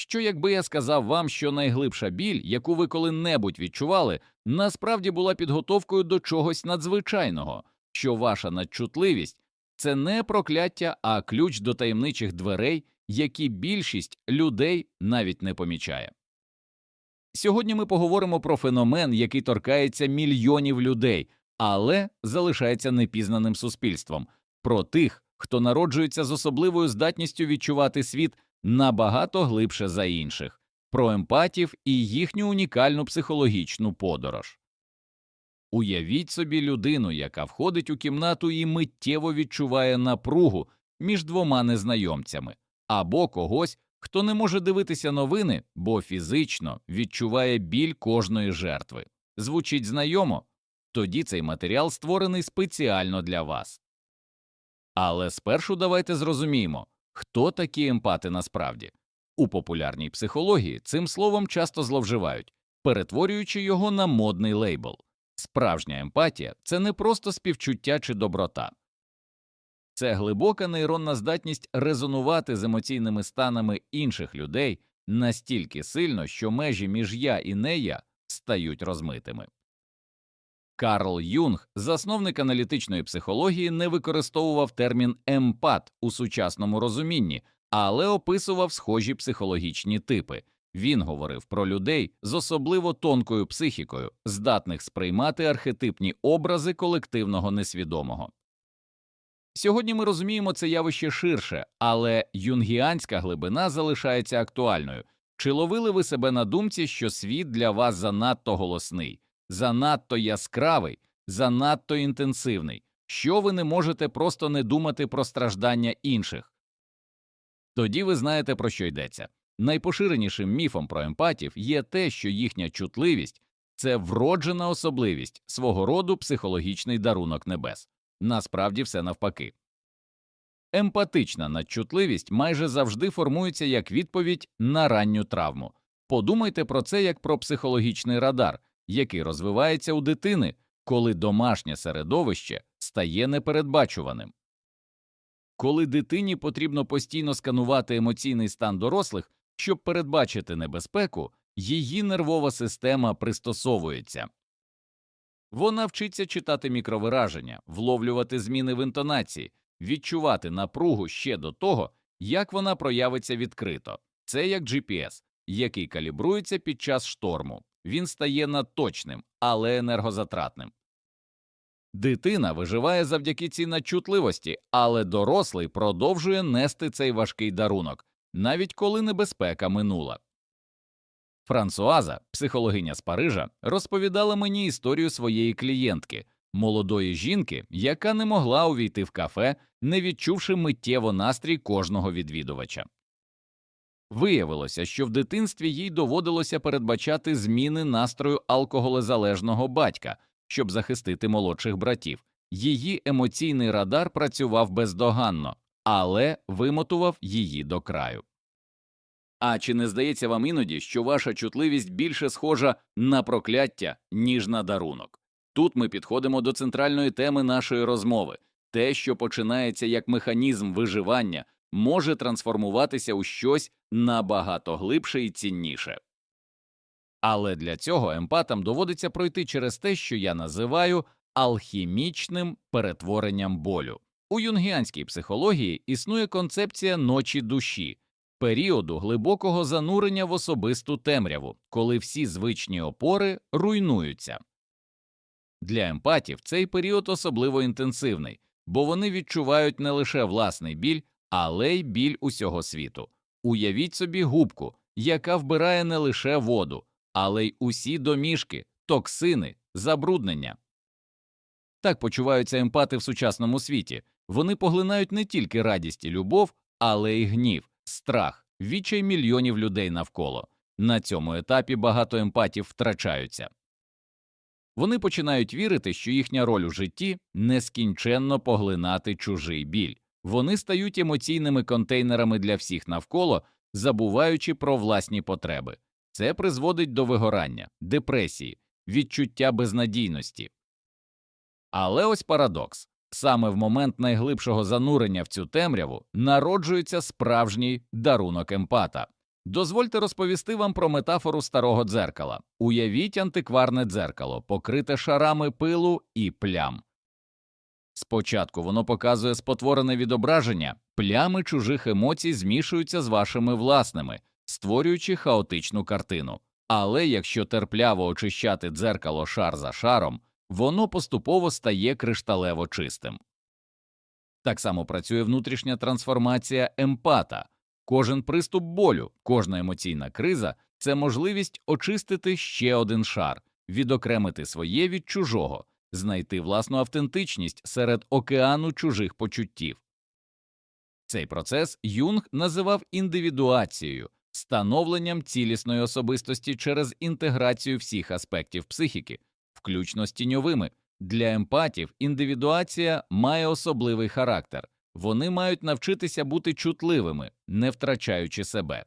Що якби я сказав вам, що найглибша біль, яку ви коли-небудь відчували, насправді була підготовкою до чогось надзвичайного, що ваша надчутливість це не прокляття, а ключ до таємничих дверей, які більшість людей навіть не помічає. Сьогодні ми поговоримо про феномен, який торкається мільйонів людей, але залишається непізнаним суспільством, про тих, хто народжується з особливою здатністю відчувати світ набагато глибше за інших, про емпатів і їхню унікальну психологічну подорож. Уявіть собі людину, яка входить у кімнату і миттєво відчуває напругу між двома незнайомцями, або когось, хто не може дивитися новини, бо фізично відчуває біль кожної жертви. Звучить знайомо? Тоді цей матеріал створений спеціально для вас. Але спершу давайте зрозуміємо, хто такі емпати насправді. У популярній психології цим словом часто зловживають, перетворюючи його на модний лейбл. Справжня емпатія це не просто співчуття чи доброта, це глибока нейронна здатність резонувати з емоційними станами інших людей настільки сильно, що межі між я і не я стають розмитими. Карл Юнг, засновник аналітичної психології, не використовував термін емпат у сучасному розумінні, але описував схожі психологічні типи. Він говорив про людей з особливо тонкою психікою, здатних сприймати архетипні образи колективного несвідомого. Сьогодні ми розуміємо це явище ширше, але юнгіанська глибина залишається актуальною. Чи ловили ви себе на думці, що світ для вас занадто голосний, занадто яскравий, занадто інтенсивний, що ви не можете просто не думати про страждання інших? Тоді ви знаєте, про що йдеться. Найпоширенішим міфом про емпатів є те, що їхня чутливість це вроджена особливість свого роду психологічний дарунок небес. Насправді все навпаки. Емпатична надчутливість майже завжди формується як відповідь на ранню травму. Подумайте про це як про психологічний радар, який розвивається у дитини, коли домашнє середовище стає непередбачуваним. Коли дитині потрібно постійно сканувати емоційний стан дорослих, щоб передбачити небезпеку, її нервова система пристосовується. Вона вчиться читати мікровираження, вловлювати зміни в інтонації, відчувати напругу ще до того, як вона проявиться відкрито. Це як GPS, який калібрується під час шторму. Він стає надточним, але енергозатратним. Дитина виживає завдяки цій надчутливості, але дорослий продовжує нести цей важкий дарунок, навіть коли небезпека минула. Франсуаза, психологиня з Парижа, розповідала мені історію своєї клієнтки, молодої жінки, яка не могла увійти в кафе, не відчувши миттєво настрій кожного відвідувача. Виявилося, що в дитинстві їй доводилося передбачати зміни настрою алкоголезалежного батька, щоб захистити молодших братів. Її емоційний радар працював бездоганно, але вимотував її до краю. А чи не здається вам іноді, що ваша чутливість більше схожа на прокляття, ніж на дарунок? Тут ми підходимо до центральної теми нашої розмови те, що починається як механізм виживання, може трансформуватися у щось набагато глибше і цінніше. Але для цього емпатам доводиться пройти через те, що я називаю алхімічним перетворенням болю. У юнгіанській психології існує концепція ночі душі періоду глибокого занурення в особисту темряву, коли всі звичні опори руйнуються. Для емпатів цей період особливо інтенсивний, бо вони відчувають не лише власний біль, але й біль усього світу. Уявіть собі губку, яка вбирає не лише воду, але й усі домішки, токсини, забруднення. Так почуваються емпати в сучасному світі. Вони поглинають не тільки радість і любов, але й гнів, страх, відчай мільйонів людей навколо. На цьому етапі багато емпатів втрачаються. Вони починають вірити, що їхня роль у житті нескінченно поглинати чужий біль. Вони стають емоційними контейнерами для всіх навколо, забуваючи про власні потреби. Це призводить до вигорання, депресії, відчуття безнадійності. Але ось парадокс саме в момент найглибшого занурення в цю темряву народжується справжній дарунок емпата. Дозвольте розповісти вам про метафору старого дзеркала. Уявіть антикварне дзеркало, покрите шарами пилу і плям. Спочатку воно показує спотворене відображення, плями чужих емоцій змішуються з вашими власними, створюючи хаотичну картину. Але якщо терпляво очищати дзеркало шар за шаром, воно поступово стає кришталево чистим. Так само працює внутрішня трансформація емпата. Кожен приступ болю, кожна емоційна криза це можливість очистити ще один шар, відокремити своє від чужого, знайти власну автентичність серед океану чужих почуттів. Цей процес Юнг називав індивідуацією, становленням цілісної особистості через інтеграцію всіх аспектів психіки, включно з тіньовими. Для емпатів індивідуація має особливий характер. Вони мають навчитися бути чутливими, не втрачаючи себе.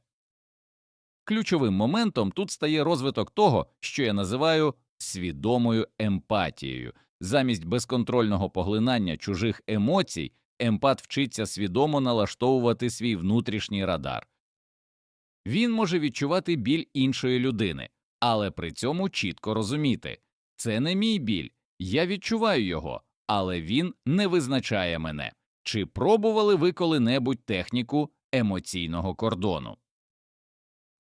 Ключовим моментом тут стає розвиток того, що я називаю свідомою емпатією. Замість безконтрольного поглинання чужих емоцій, емпат вчиться свідомо налаштовувати свій внутрішній радар. Він може відчувати біль іншої людини, але при цьому чітко розуміти це не мій біль, я відчуваю його, але він не визначає мене. Чи пробували ви коли-небудь техніку емоційного кордону?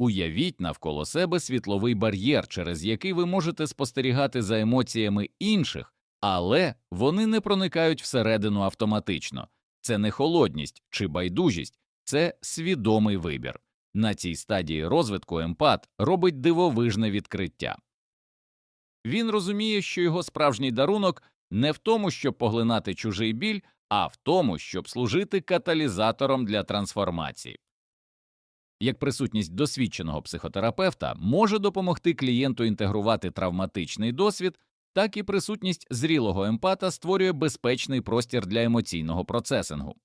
Уявіть навколо себе світловий бар'єр, через який ви можете спостерігати за емоціями інших, але вони не проникають всередину автоматично. Це не холодність чи байдужість, це свідомий вибір. На цій стадії розвитку емпат робить дивовижне відкриття. Він розуміє, що його справжній дарунок не в тому, щоб поглинати чужий біль, а в тому, щоб служити каталізатором для трансформації. Як присутність досвідченого психотерапевта може допомогти клієнту інтегрувати травматичний досвід, так і присутність зрілого емпата створює безпечний простір для емоційного процесингу.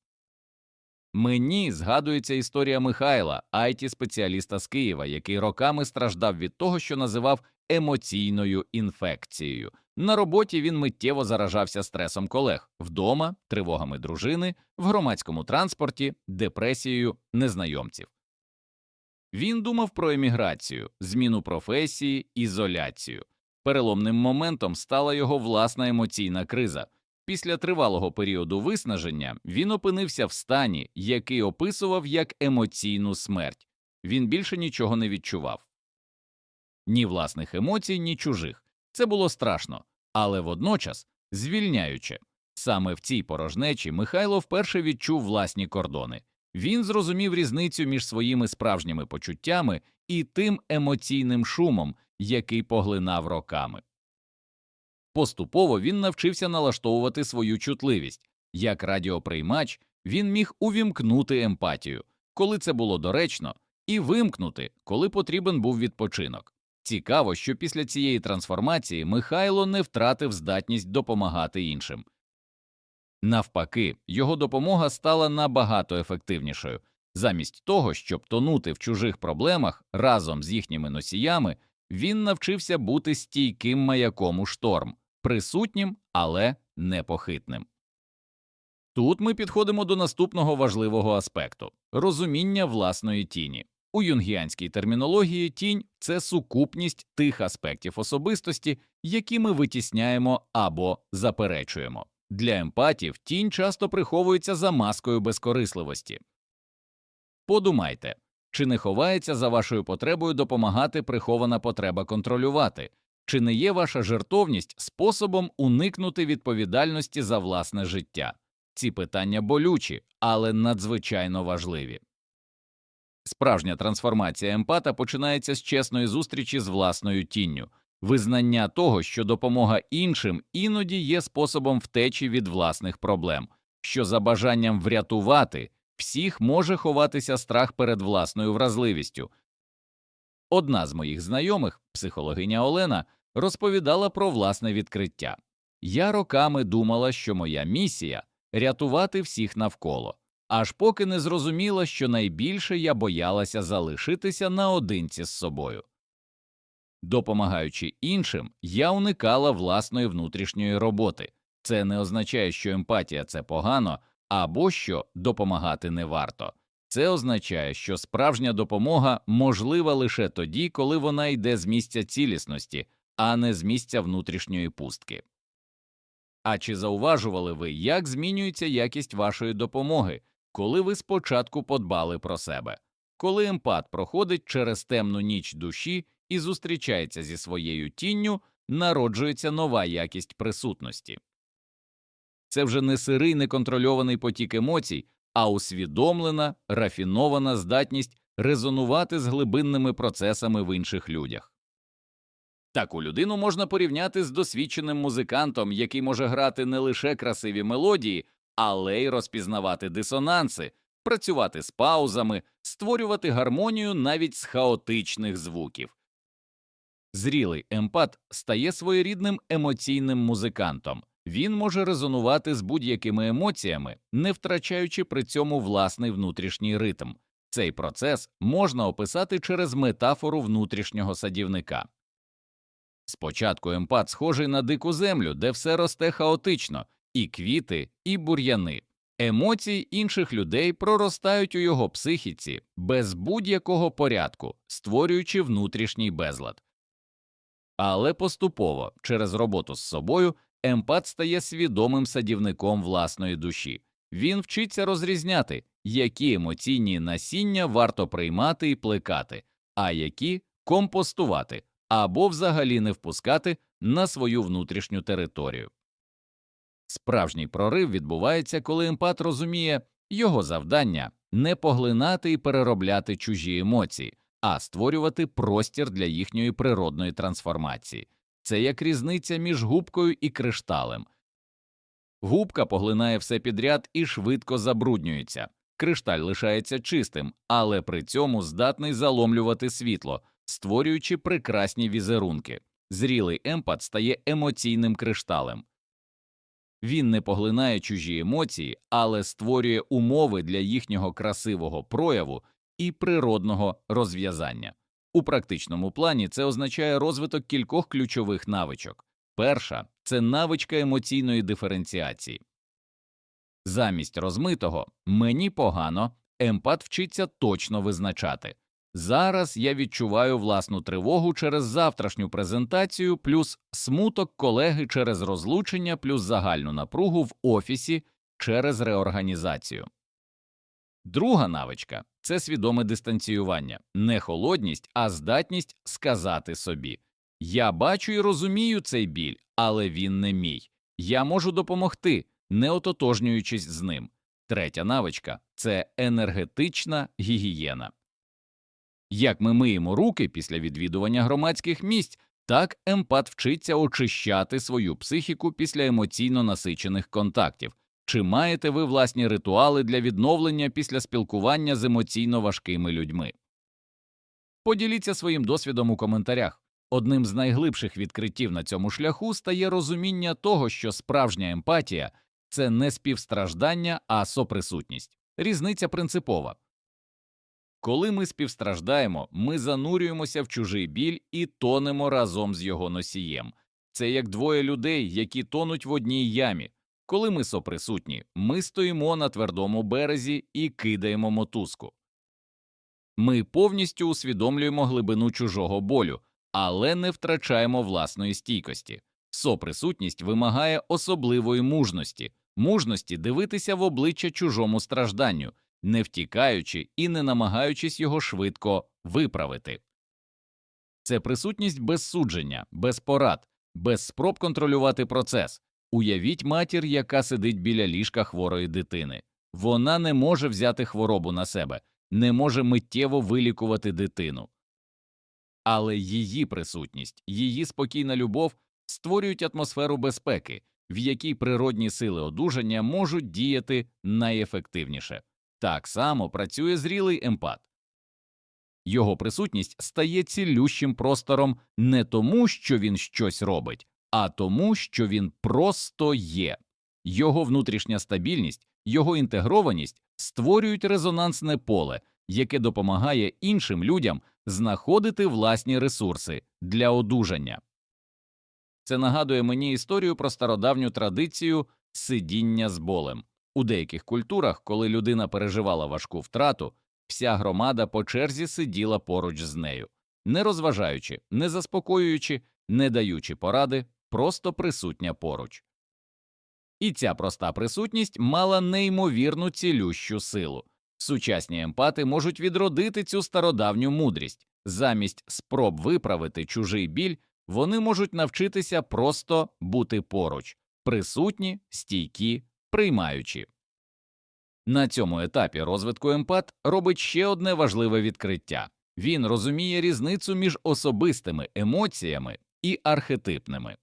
Мені згадується історія Михайла, it спеціаліста з Києва, який роками страждав від того, що називав емоційною інфекцією. На роботі він миттєво заражався стресом колег, вдома, тривогами дружини, в громадському транспорті, депресією незнайомців. Він думав про еміграцію, зміну професії, ізоляцію. Переломним моментом стала його власна емоційна криза. Після тривалого періоду виснаження він опинився в стані, який описував як емоційну смерть. Він більше нічого не відчував ні власних емоцій, ні чужих. Це було страшно, але водночас звільняюче. Саме в цій порожнечі Михайло вперше відчув власні кордони. Він зрозумів різницю між своїми справжніми почуттями і тим емоційним шумом, який поглинав роками. Поступово він навчився налаштовувати свою чутливість. Як радіоприймач він міг увімкнути емпатію, коли це було доречно, і вимкнути, коли потрібен був відпочинок. Цікаво, що після цієї трансформації Михайло не втратив здатність допомагати іншим. Навпаки, його допомога стала набагато ефективнішою. Замість того, щоб тонути в чужих проблемах разом з їхніми носіями, він навчився бути стійким маяком у шторм, присутнім, але непохитним. Тут ми підходимо до наступного важливого аспекту розуміння власної тіні. У юнгіанській термінології тінь це сукупність тих аспектів особистості, які ми витісняємо або заперечуємо. Для емпатів тінь часто приховується за маскою безкорисливості. Подумайте, чи не ховається за вашою потребою допомагати прихована потреба контролювати, чи не є ваша жертовність способом уникнути відповідальності за власне життя? Ці питання болючі, але надзвичайно важливі. Справжня трансформація емпата починається з чесної зустрічі з власною тінню, визнання того, що допомога іншим іноді є способом втечі від власних проблем, що за бажанням врятувати всіх може ховатися страх перед власною вразливістю. Одна з моїх знайомих, психологиня Олена, розповідала про власне відкриття. Я роками думала, що моя місія рятувати всіх навколо аж поки не зрозуміла, що найбільше я боялася залишитися наодинці з собою. Допомагаючи іншим, я уникала власної внутрішньої роботи. Це не означає, що емпатія це погано або що допомагати не варто. Це означає, що справжня допомога можлива лише тоді, коли вона йде з місця цілісності, а не з місця внутрішньої пустки. А чи зауважували ви, як змінюється якість вашої допомоги, коли ви спочатку подбали про себе? Коли емпат проходить через темну ніч душі і зустрічається зі своєю тінню, народжується нова якість присутності. Це вже не сирий неконтрольований потік емоцій, а усвідомлена, рафінована здатність резонувати з глибинними процесами в інших людях. Таку людину можна порівняти з досвідченим музикантом, який може грати не лише красиві мелодії, але й розпізнавати дисонанси, працювати з паузами, створювати гармонію навіть з хаотичних звуків. Зрілий емпат стає своєрідним емоційним музикантом. Він може резонувати з будь-якими емоціями, не втрачаючи при цьому власний внутрішній ритм. Цей процес можна описати через метафору внутрішнього садівника. Спочатку емпат схожий на дику землю, де все росте хаотично, і квіти, і бур'яни. Емоції інших людей проростають у його психіці без будь-якого порядку, створюючи внутрішній безлад. Але поступово, через роботу з собою, емпат стає свідомим садівником власної душі. Він вчиться розрізняти, які емоційні насіння варто приймати і плекати, а які компостувати або взагалі не впускати на свою внутрішню територію. Справжній прорив відбувається, коли емпат розуміє його завдання не поглинати і переробляти чужі емоції, а створювати простір для їхньої природної трансформації. Це як різниця між губкою і кришталем. Губка поглинає все підряд і швидко забруднюється. Кришталь лишається чистим, але при цьому здатний заломлювати світло, створюючи прекрасні візерунки. Зрілий емпат стає емоційним кришталем. Він не поглинає чужі емоції, але створює умови для їхнього красивого прояву і природного розв'язання. У практичному плані це означає розвиток кількох ключових навичок. Перша це навичка емоційної диференціації. Замість розмитого мені погано, емпат вчиться точно визначати. Зараз я відчуваю власну тривогу через завтрашню презентацію, плюс смуток колеги через розлучення, плюс загальну напругу в офісі через реорганізацію. Друга навичка це свідоме дистанціювання, не холодність, а здатність сказати собі Я бачу і розумію цей біль, але він не мій. Я можу допомогти, не ототожнюючись з ним. Третя навичка це енергетична гігієна. Як ми миємо руки після відвідування громадських місць, так емпат вчиться очищати свою психіку після емоційно насичених контактів. Чи маєте ви власні ритуали для відновлення після спілкування з емоційно важкими людьми? Поділіться своїм досвідом у коментарях. Одним з найглибших відкриттів на цьому шляху стає розуміння того, що справжня емпатія це не співстраждання, а соприсутність. Різниця принципова. Коли ми співстраждаємо, ми занурюємося в чужий біль і тонемо разом з його носієм. Це як двоє людей, які тонуть в одній ямі. Коли ми соприсутні, ми стоїмо на твердому березі і кидаємо мотузку. Ми повністю усвідомлюємо глибину чужого болю, але не втрачаємо власної стійкості. Соприсутність вимагає особливої мужності, мужності дивитися в обличчя чужому стражданню, не втікаючи і не намагаючись його швидко виправити. Це присутність без судження, без порад, без спроб контролювати процес. Уявіть матір, яка сидить біля ліжка хворої дитини. Вона не може взяти хворобу на себе, не може миттєво вилікувати дитину. Але її присутність, її спокійна любов створюють атмосферу безпеки, в якій природні сили одужання можуть діяти найефективніше. Так само працює зрілий емпат. Його присутність стає цілющим простором не тому, що він щось робить, а тому, що він просто є. Його внутрішня стабільність, його інтегрованість створюють резонансне поле, яке допомагає іншим людям знаходити власні ресурси для одужання. Це нагадує мені історію про стародавню традицію сидіння з болем. У деяких культурах, коли людина переживала важку втрату, вся громада по черзі сиділа поруч з нею, не розважаючи, не заспокоюючи, не даючи поради, просто присутня поруч. І ця проста присутність мала неймовірну цілющу силу. Сучасні емпати можуть відродити цю стародавню мудрість. Замість спроб виправити чужий біль, вони можуть навчитися просто бути поруч, присутні, стійкі, приймаючі. На цьому етапі розвитку емпат робить ще одне важливе відкриття він розуміє різницю між особистими емоціями і архетипними.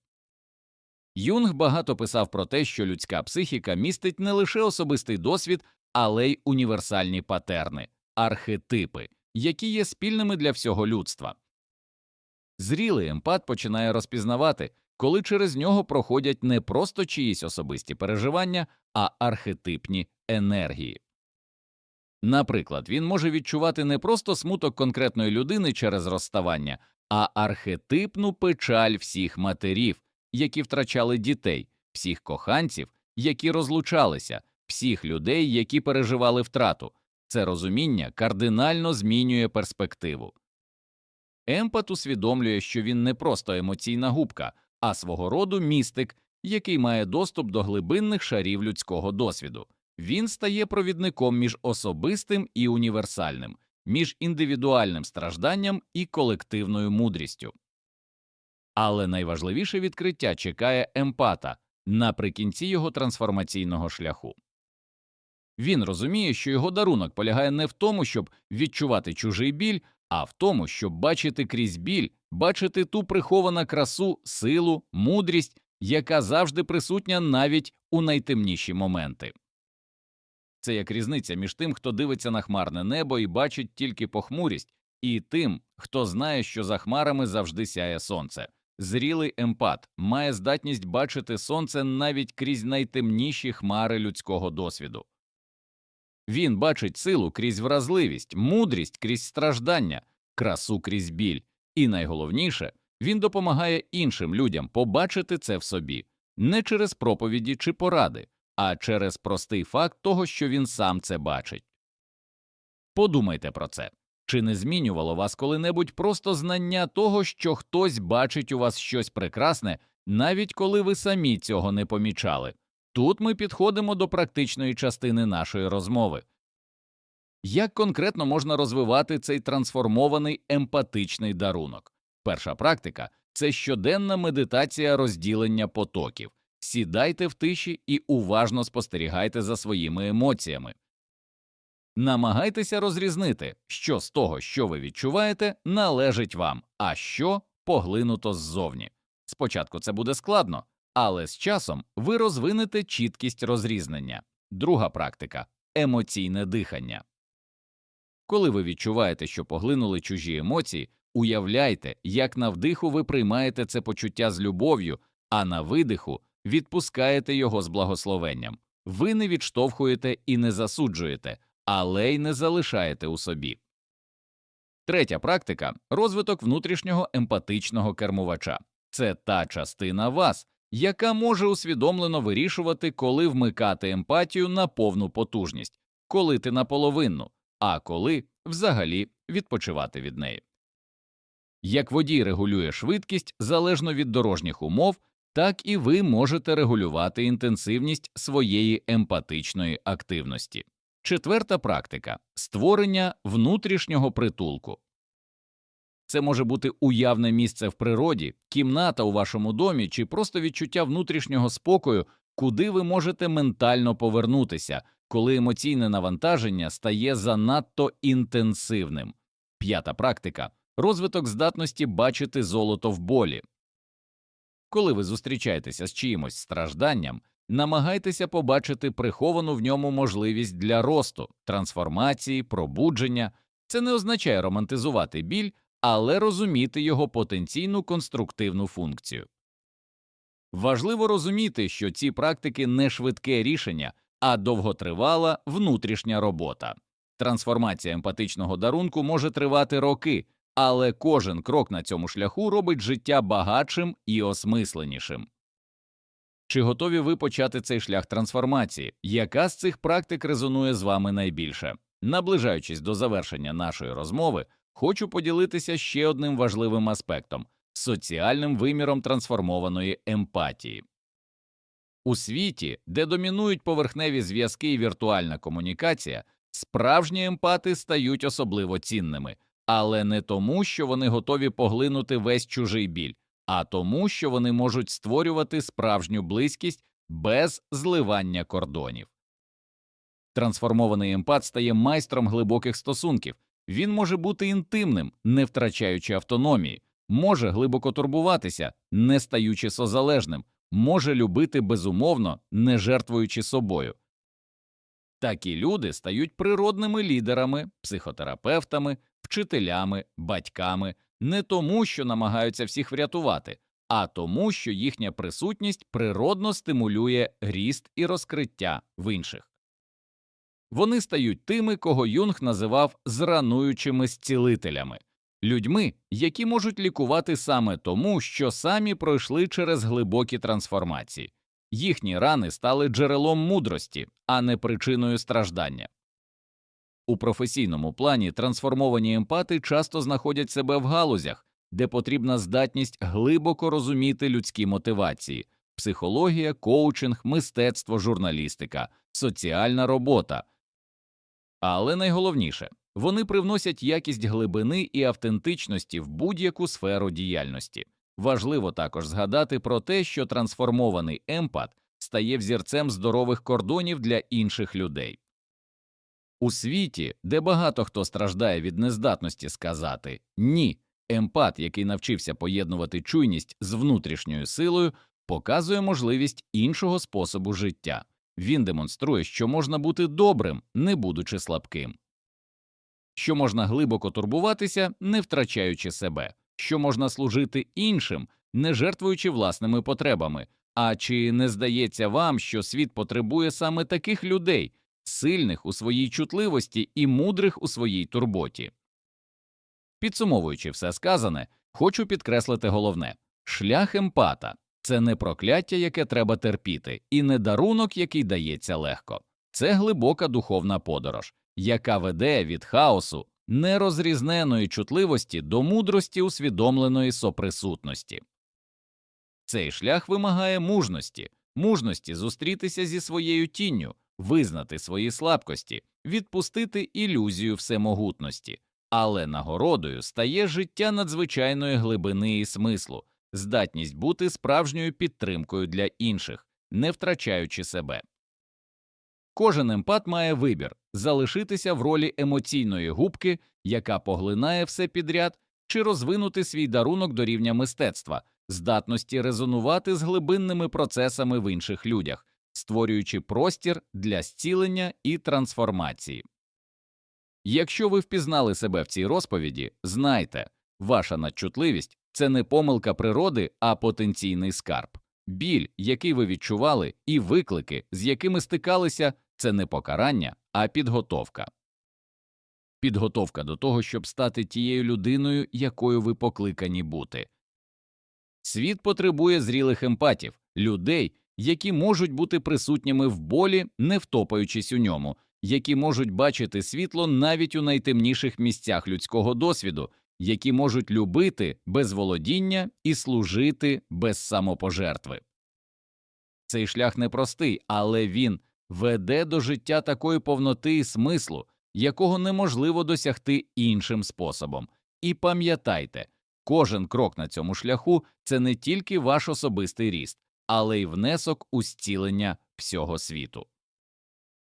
Юнг багато писав про те, що людська психіка містить не лише особистий досвід, але й універсальні патерни, архетипи, які є спільними для всього людства. Зрілий емпат починає розпізнавати, коли через нього проходять не просто чиїсь особисті переживання, а архетипні енергії. Наприклад, він може відчувати не просто смуток конкретної людини через розставання, а архетипну печаль всіх матерів, які втрачали дітей, всіх коханців, які розлучалися, всіх людей, які переживали втрату. Це розуміння кардинально змінює перспективу. Емпат усвідомлює, що він не просто емоційна губка, а свого роду містик, який має доступ до глибинних шарів людського досвіду. Він стає провідником між особистим і універсальним, між індивідуальним стражданням і колективною мудрістю. Але найважливіше відкриття чекає емпата наприкінці його трансформаційного шляху. Він розуміє, що його дарунок полягає не в тому, щоб відчувати чужий біль, а в тому, щоб бачити крізь біль, бачити ту приховану красу, силу, мудрість, яка завжди присутня навіть у найтемніші моменти. Це як різниця між тим, хто дивиться на хмарне небо і бачить тільки похмурість, і тим, хто знає, що за хмарами завжди сяє сонце. Зрілий емпат має здатність бачити сонце навіть крізь найтемніші хмари людського досвіду. Він бачить силу крізь вразливість, мудрість крізь страждання, красу крізь біль, і найголовніше, він допомагає іншим людям побачити це в собі не через проповіді чи поради, а через простий факт того, що він сам це бачить. Подумайте про це. Чи не змінювало вас коли-небудь просто знання того, що хтось бачить у вас щось прекрасне, навіть коли ви самі цього не помічали? Тут ми підходимо до практичної частини нашої розмови. Як конкретно можна розвивати цей трансформований емпатичний дарунок? Перша практика це щоденна медитація розділення потоків. Сідайте в тиші і уважно спостерігайте за своїми емоціями. Намагайтеся розрізнити, що з того, що ви відчуваєте, належить вам, а що поглинуто ззовні. Спочатку це буде складно, але з часом ви розвинете чіткість розрізнення. Друга практика емоційне дихання. Коли ви відчуваєте, що поглинули чужі емоції, уявляйте, як на вдиху ви приймаєте це почуття з любов'ю, а на видиху відпускаєте його з благословенням. Ви не відштовхуєте і не засуджуєте, але й не залишаєте у собі. Третя практика розвиток внутрішнього емпатичного кермувача. Це та частина вас, яка може усвідомлено вирішувати, коли вмикати емпатію на повну потужність, коли ти наполовину, а коли взагалі відпочивати від неї. Як водій регулює швидкість залежно від дорожніх умов, так і ви можете регулювати інтенсивність своєї емпатичної активності. Четверта практика створення внутрішнього притулку. Це може бути уявне місце в природі, кімната у вашому домі чи просто відчуття внутрішнього спокою, куди ви можете ментально повернутися, коли емоційне навантаження стає занадто інтенсивним. П'ята практика розвиток здатності бачити золото в болі. Коли ви зустрічаєтеся з чиїмось стражданням, намагайтеся побачити приховану в ньому можливість для росту, трансформації, пробудження. Це не означає романтизувати біль, але розуміти його потенційну конструктивну функцію. Важливо розуміти, що ці практики не швидке рішення, а довготривала внутрішня робота. Трансформація емпатичного дарунку може тривати роки, але кожен крок на цьому шляху робить життя багатшим і осмисленішим. Чи готові ви почати цей шлях трансформації? Яка з цих практик резонує з вами найбільше? Наближаючись до завершення нашої розмови, хочу поділитися ще одним важливим аспектом соціальним виміром трансформованої емпатії. У світі, де домінують поверхневі зв'язки і віртуальна комунікація, справжні емпати стають особливо цінними, але не тому, що вони готові поглинути весь чужий біль, а тому, що вони можуть створювати справжню близькість без зливання кордонів. Трансформований емпат стає майстром глибоких стосунків. Він може бути інтимним, не втрачаючи автономії, може глибоко турбуватися, не стаючи созалежним, може любити безумовно, не жертвуючи собою. Такі люди стають природними лідерами, психотерапевтами, вчителями, батьками не тому, що намагаються всіх врятувати, а тому, що їхня присутність природно стимулює ріст і розкриття в інших. Вони стають тими, кого Юнг називав зрануючими зцілителями, людьми, які можуть лікувати саме тому, що самі пройшли через глибокі трансформації. Їхні рани стали джерелом мудрості, а не причиною страждання. У професійному плані трансформовані емпати часто знаходять себе в галузях, де потрібна здатність глибоко розуміти людські мотивації психологія, коучинг, мистецтво, журналістика, соціальна робота. Але найголовніше вони привносять якість глибини і автентичності в будь-яку сферу діяльності. Важливо також згадати про те, що трансформований емпат стає взірцем здорових кордонів для інших людей. У світі, де багато хто страждає від нездатності сказати ні, емпат, який навчився поєднувати чуйність з внутрішньою силою, показує можливість іншого способу життя. Він демонструє, що можна бути добрим, не будучи слабким, що можна глибоко турбуватися, не втрачаючи себе, що можна служити іншим, не жертвуючи власними потребами. А чи не здається вам, що світ потребує саме таких людей, сильних у своїй чутливості і мудрих у своїй турботі? Підсумовуючи все сказане, хочу підкреслити головне шлях емпата це не прокляття, яке треба терпіти, і не дарунок, який дається легко. Це глибока духовна подорож, яка веде від хаосу нерозрізненої чутливості до мудрості усвідомленої соприсутності. Цей шлях вимагає мужності, мужності зустрітися зі своєю тінню, визнати свої слабкості, відпустити ілюзію всемогутності, але нагородою стає життя надзвичайної глибини і смислу, здатність бути справжньою підтримкою для інших, не втрачаючи себе. Кожен емпат має вибір залишитися в ролі емоційної губки, яка поглинає все підряд, чи розвинути свій дарунок до рівня мистецтва, здатності резонувати з глибинними процесами в інших людях, створюючи простір для зцілення і трансформації. Якщо ви впізнали себе в цій розповіді, знайте, ваша надчутливість це не помилка природи, а потенційний скарб. Біль, який ви відчували, і виклики, з якими стикалися, це не покарання, а підготовка. Підготовка до того, щоб стати тією людиною, якою ви покликані бути. Світ потребує зрілих емпатів, людей, які можуть бути присутніми в болі, не втопаючись у ньому, які можуть бачити світло навіть у найтемніших місцях людського досвіду, які можуть любити без володіння і служити без самопожертви. Цей шлях непростий, але він веде до життя такої повноти і смислу, якого неможливо досягти іншим способом. І пам'ятайте, кожен крок на цьому шляху це не тільки ваш особистий ріст, але й внесок у зцілення всього світу.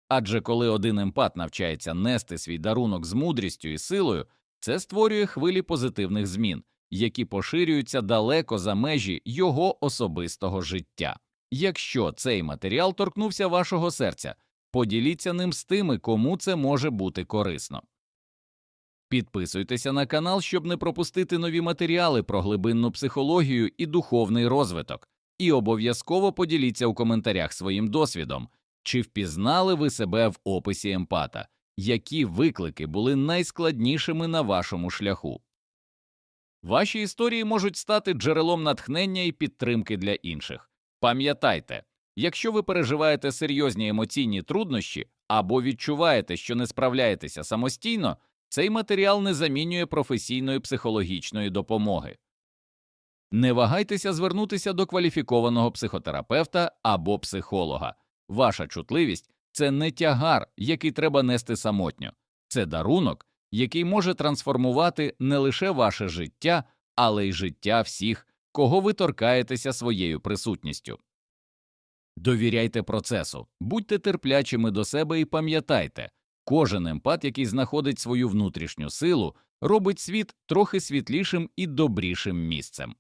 Адже коли один емпат навчається нести свій дарунок з мудрістю і силою, це створює хвилі позитивних змін, які поширюються далеко за межі його особистого життя. Якщо цей матеріал торкнувся вашого серця, поділіться ним з тими, кому це може бути корисно. Підписуйтеся на канал, щоб не пропустити нові матеріали про глибинну психологію і духовний розвиток, і обов'язково поділіться у коментарях своїм досвідом, чи впізнали ви себе в описі емпата, які виклики були найскладнішими на вашому шляху. Ваші історії можуть стати джерелом натхнення і підтримки для інших. Пам'ятайте, якщо ви переживаєте серйозні емоційні труднощі або відчуваєте, що не справляєтеся самостійно, цей матеріал не замінює професійної психологічної допомоги. Не вагайтеся звернутися до кваліфікованого психотерапевта або психолога. Ваша чутливість це не тягар, який треба нести самотньо, це дарунок, який може трансформувати не лише ваше життя, але й життя всіх, кого ви торкаєтеся своєю присутністю. Довіряйте процесу, будьте терплячими до себе і пам'ятайте, кожен емпат, який знаходить свою внутрішню силу, робить світ трохи світлішим і добрішим місцем.